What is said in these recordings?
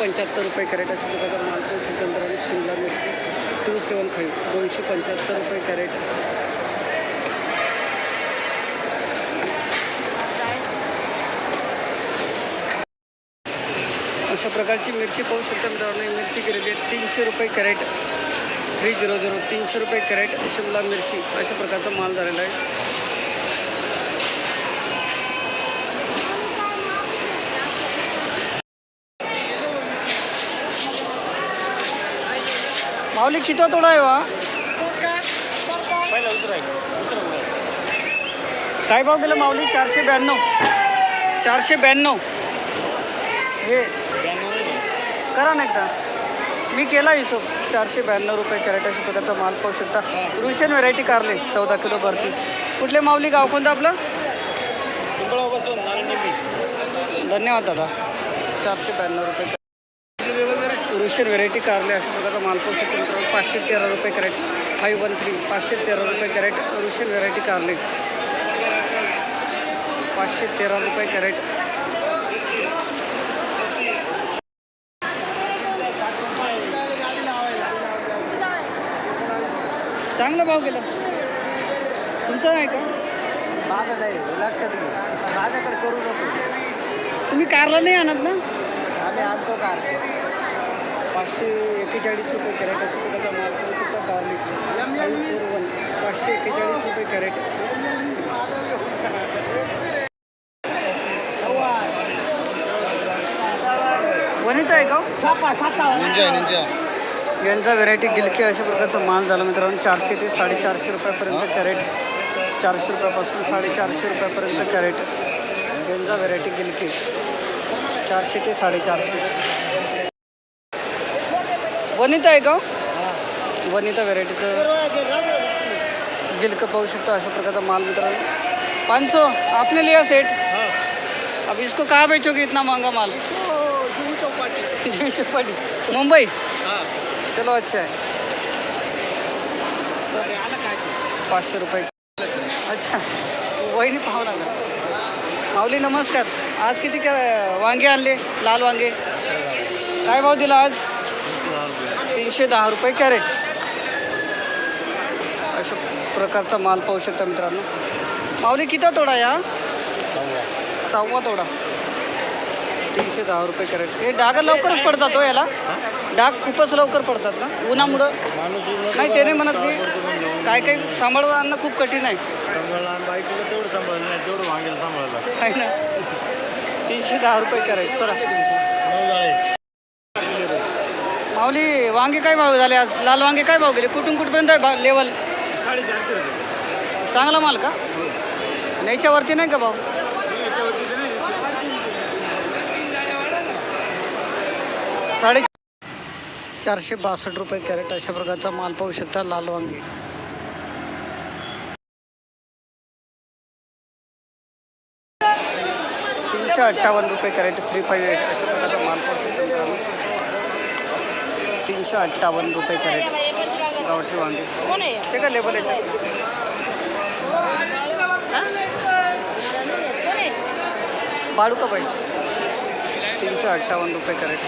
पंच्याहत्तर रुपये कॅरेट असेल प्रकारचा माल पाहू शकता शिमला मिरची. टू सेवन फाईव्ह दोनशे पंच्याहत्तर रुपये कॅरेट. अशा प्रकारची मिरची पाहू शकता मित्रांनो. मिरची गेलेली आहे तीनशे रुपये कॅरेट. थ्री झिरो झिरो तीनशे रुपये कॅरेट शिमला मिरची अशा प्रकारचा माल झालेला आहे. माऊली किती तोडा आहे वा? काय भाव गेलं माऊली? चारशे ब्याण्णव. चारशे ब्याण्णव. हे करा ना एकदा. मी केला हिशोब. चारशे ब्याण्णव रुपये कॅरेट अशा प्रकारचा माल पाहू शकता. रुशियन व्हरायटी कारले चौदा किलो भरती. कुठले माऊली गाव कोणतं आपलं? धन्यवाद दादा. चारशे ब्याण्णव रुपये रुशियन व्हेरायटी कारले अशा प्रकारचा माल पाहू शकतो मित्रांनो पाचशे तेरा रुपये कॅरेट फाईव्ह वन थ्री पाचशे तेरा रुपये कॅरेट रुशियन व्हेरायटी कारले. पाचशे तेरा रुपये कॅरेट. चांगला भाव गेला. तुमचा आहे का? माझं नाही लक्षात घे. माझ्याकडे करू नको. तुम्ही कारला नाही आणत ना? आम्ही आणतो कार पाचशे एक्केचाळीस रुपये कॅरेट असं माल पाहू शकता गार्लिक वन पाचशे एक्केचाळीस रुपये कॅरेट. वनिता आहे का हो? यांचा व्हेरायटी गिलके अशा प्रकारचा माल झाला मित्रांनो. चारशे ते साडेचारशे रुपयापर्यंत कॅरेट. चारशे रुपयापासून साडेचारशे रुपयापर्यंत कॅरेट. यांचा व्हेरायटी गिलके. चारशे ते साडेचारशे. वनिता आहे का? हो? वनिता व्हेरायटीचं गिलक पाहू शकतो अशा प्रकारचा माल मित्रांनो. पाँच सौ आपने लिया सेट अब इसको कहाँ बेचोगे इतना महंगा माल? जुहू चौपाटी. मुंबई? चलो अच्छा सब पाचशे रुपये. अच्छा वहिनी पाहू नका माऊली नमस्कार. आज किती का वांगे आणले? लाल वांगे. काय भाव दिला आज? तीनशे दहा रुपये कॅरेट. अशा प्रकारचा माल पाहू शकता मित्रांनो. माऊली किती तोडा या? सहावा तोडा. तीनशे दहा रुपये कॅरेट. हे डाग लवकरच पडतात हो याला. डाग खूपच लवकर पडतात ना. उन्हामुळं. नाही ते नाही म्हणत मी काय काय सांभाळून आणणं खूप कठीण आहे. ना. तीनशे दहा रुपये कॅरेट. चला. माऊली वांगे काय भाव झाले आज? लाल वांगे काय भाव गेले? कुठून कुठपर्यंत आहे भाव लेवल साडेचारशे रुपये चांगला माल का? आणि याच्यावरती नाही का भाव? साडे चारशे बासष्ट रुपये कॅरेट अशा प्रकारचा माल पाहू शकता लाल वांगे. तीनशे अठ्ठावन्न रुपये कॅरेट थ्री फाईव्ह एट अशा प्रकारचा माल पाहू शकता तीनशे अठ्ठावन्न रुपये करेल गावठी वांगे. ते का लेबल आहे पाडू का बाई तीनशे अठ्ठावन्न रुपये कॅरेट.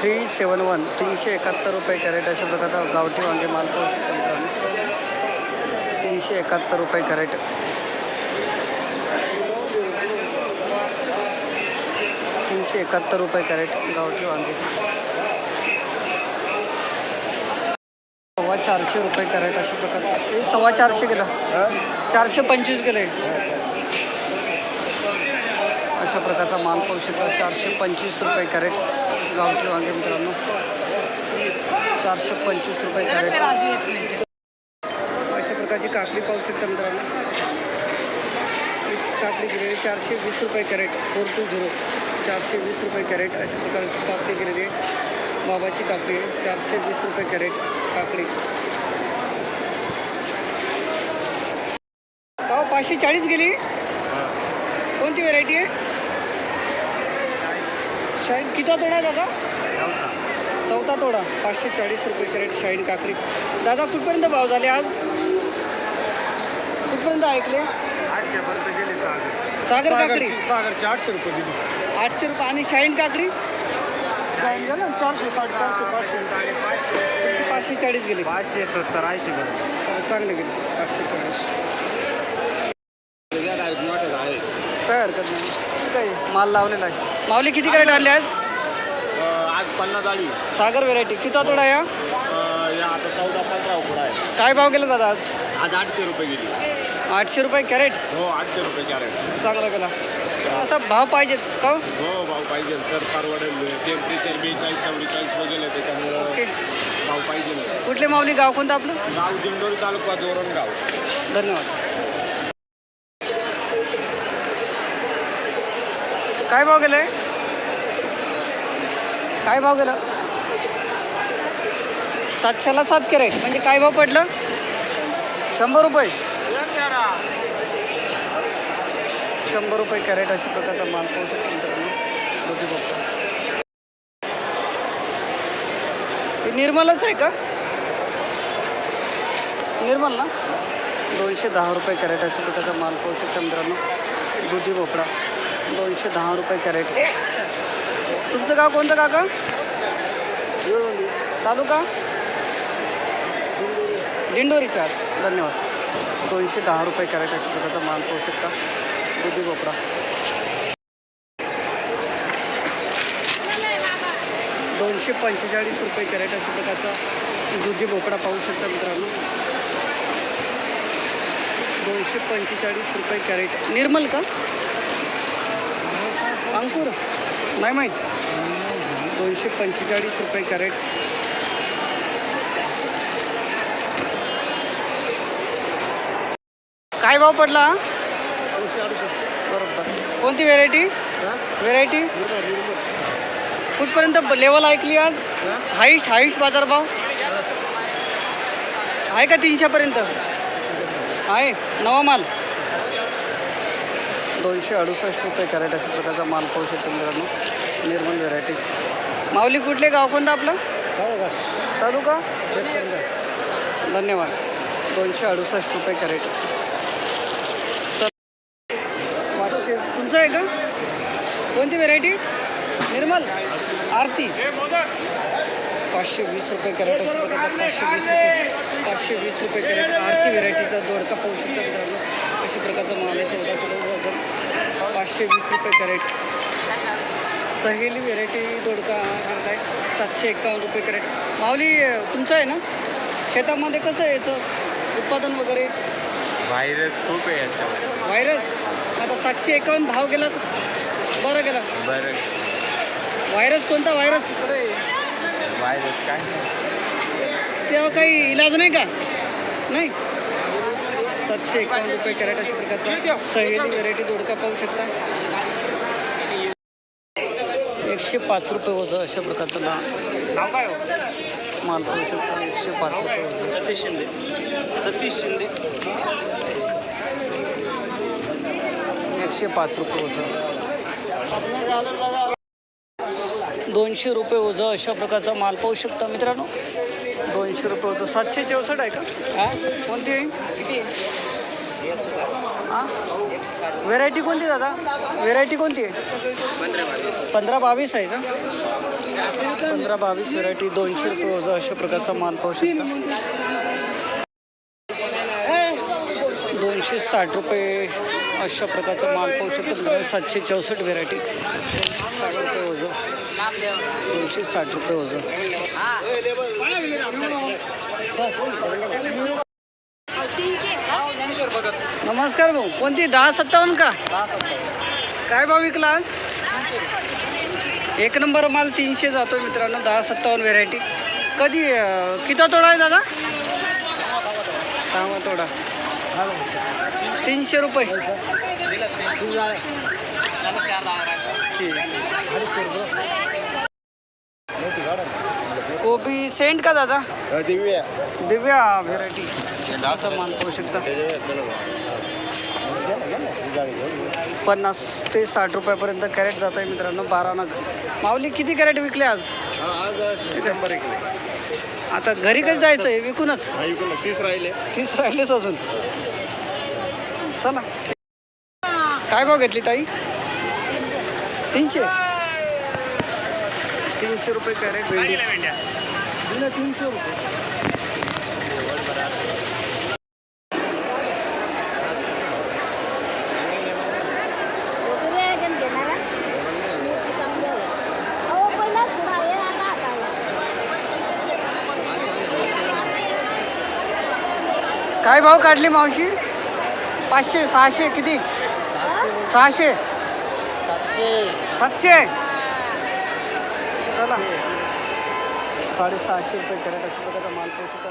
थ्री सेवन वन तीनशे एकाहत्तर रुपये कॅरेट अशा प्रकारचा गावठी वांगे माल पाहू शकतो मित्रांनो. तीनशे एकाहत्तर रुपये कॅरेट. तीनशे एकाहत्तर रुपये कॅरेट गावठी वांगे. सव्वा चारशे रुपये कॅरेट अशा प्रकारचं. हे सव्वा चारशे गेलं चारशे पंचवीस गेले अशा प्रकारचा माल पाहू शकता. चारशे पंचवीस रुपये कॅरेट गावठी वांगे मित्रांनो. चारशे पंचवीस रुपये कॅरेट. अशा प्रकारची काकडी पाहू शकता मित्रांनो. काकडी गेलेली चारशे वीस रुपये कॅरेट. Four to zero. चारशे वीस रुपये कॅरेट अशा प्रकारची काकडी गेलेली आहे. बाबाची काकडी आहे. चारशे वीस रुपये कॅरेट काकडी. भाव पाचशे चाळीस गेली. कोणती व्हरायटी आहे? शाईन किती तोडा दादा? चौथा तोडा. पाचशे चाळीस रुपये कॅरेट शाईन काकडी. दादा कुठपर्यंत भाव झाले आज? कुठपर्यंत ऐकले? आठशेपर्यंत गेले सागर काकडी. सागरचे आठशे रुपये दिली. आठशे रुपये आणि शाईन काकडी? चारशे साडेचारशे पाचशे. पाचशे चाळीस गेले. पाचशे सत्तर ऐंशी चांगले गेले. पाचशे चाळीस. काय हरकत नाही. ठीक आहे माल लावलेला आहे. माऊली किती कॅरेट आणले आज? आज पन्नास आली सागर व्हेरायटी किती तोडा या या आता चौदा पंधरा उकडा आहे. काय भाव गेला दादा आज? आज आठशे रुपये गेली. आठशे रुपये कॅरेट? हो आठशे रुपये कॅरेट. चांगला गेला असा भाव पाहिजेत का हो? हो भाव पाहिजे. तर परवडेल. टेम्परेचर बेचाळीस चव्वेचाळीस वगैरे त्याच्यामुळं ओके. भाव पाहिजे. कुठले माऊली? गाव कोणतं आपलं? गाव दिंडोरी तालुका जोरणगाव धन्यवाद. काय भाव गेलाय? काय भाव गेला? सातशेला सात कॅरेट. म्हणजे काय भाव पडलं? शंभर रुपये. शंभर रुपये कॅरेट अशा प्रकारचा माल पाहू शकतो. हे निर्मलच आहे का? निर्मल ना? दोनशे दहा रुपये कॅरेट अशा प्रकारचा माल पाहू शकता मित्रांनो. दुधी भोपळा. दोनशे दहा रुपये कॅरेट. तुमचं गाव कोणतं काका? तालुका? दिंडोरी. चार धन्यवाद. दोनशे दहा रुपये कॅरेट अशा प्रकारचा माल पाहू शकता. दुधी भोपळा. दोनशे पंचेचाळीस रुपये कॅरेट अशा प्रकारचा दुधी भोपळा पाहू शकता मित्रांनो. दोनशे पंचेचाळीस रुपये कॅरेट. निर्मल का? अंकुर. नाही माहीत. दोनशे पंचेचाळीस रुपये कॅरेट. काय भाव पडला? बरोबर. कोणती व्हेरायटी व्हेरायटी कुठपर्यंत लेवल ऐकली आज? हाईस्ट हाईस्ट बाजारभाव आहे का तीनशेपर्यंत? आहे. नवा माल? दोनशे अडुसष्ट रुपये कॅरेट अशा प्रकारचा माल पाहू शकतो मित्रांनो. निर्मल व्हेरायटी माऊली कुठले गाव? कोणतं आपलं? तालुका? धन्यवाद. दोनशे अडुसष्ट रुपये कॅरेट पाचशे तुमचं आहे का कोणती व्हेरायटी निर्मल. आरती. पाचशे वीस रुपये कॅरेट प्रकारचा पाचशे वीस रुपये पाचशे वीस रुपये कॅरेट. आरती व्हेरायटीचा दोडका पाहू शकता मित्रांनो. अशा प्रकारचा माल आहे चौदा किलो वजन. पाचशे वीस रुपये कॅरेट. सहेली व्हेरायटी दोडका आहे सातशे एक्कावन्न रुपये कॅरेट. माऊली तुमचं आहे ना? शेतामध्ये कसं आहे याचं उत्पादन वगैरे? व्हायरस खूप आहे याच्यामध्ये. व्हायरस आता सातशे एकावन्न भाव गेला बरं गेला बरं. व्हायरस कोणता व्हायरस? व्हायरस काय? तेव्हा काही इलाज नाही का? नाही? सातशे एकावन्न रुपये कॅरेट अशा प्रकारचा सहेली व्हेरायटी दोडका पाहू शकता. एकशे पाच रुपये वजन अशा प्रकारचं ना काय माल पाहू शकता. एकशे पाच रुपये वजन. सतीश शिंदे. सतीश शिंदे. एकशे पाच रुपये वजन. दोनशे रुपये वजन अशा प्रकारचा माल पाहू शकता मित्रांनो. दोनशे रुपये वजन सातशे चौसष्ट आहे का? कोणती आहे? हां? व्हेरायटी कोणती दादा? व्हेरायटी कोणती आहे? पंधरा बावीस आहे का? पंधरा बावीस व्हेरायटी दोनशे रुपये ओझं अशा प्रकारचा माल पाहू शकता. दोनशे साठ रुपये अशा प्रकारचा माल पाहू शकतो सातशे चौसष्ट व्हेरायटी. साठ रुपये वजन दोनशे साठ रुपये वजन. नमस्कार भाऊ कोणती? दहा सत्तावन्न का? काय भाऊ विकला आज? एक नंबर माल तीनशे जातो मित्रांनो दहा सत्तावन्न व्हेरायटी. कधी किती तोडा आहे दादा? सांगा तोडा. तीनशे रुपये. कोबी सेंट का दादा? दिव्या दिव्या व्हेरायटी असा माल पाहू शकता. पन्नास ते साठ रुपयापर्यंत कॅरेट जात आहे मित्रांनो बारा नग माऊली किती कॅरेट विकले आज? आता घरी कधी जायचं आहे विकूनच. तीस राहिले. तीस राहिलेच अजून. चला काय भाव घेतली ताई? तीनशे. तीनशे रुपये कॅरेट भेंडी. तीनशे रुपये. काय भाव काढली मावशी? पाचशे सहाशे किती? सहाशे. सातशे. सातशे? चला. साडेसहाशे रुपये कॅरेट असं प्रकारचा माल पोहोचवता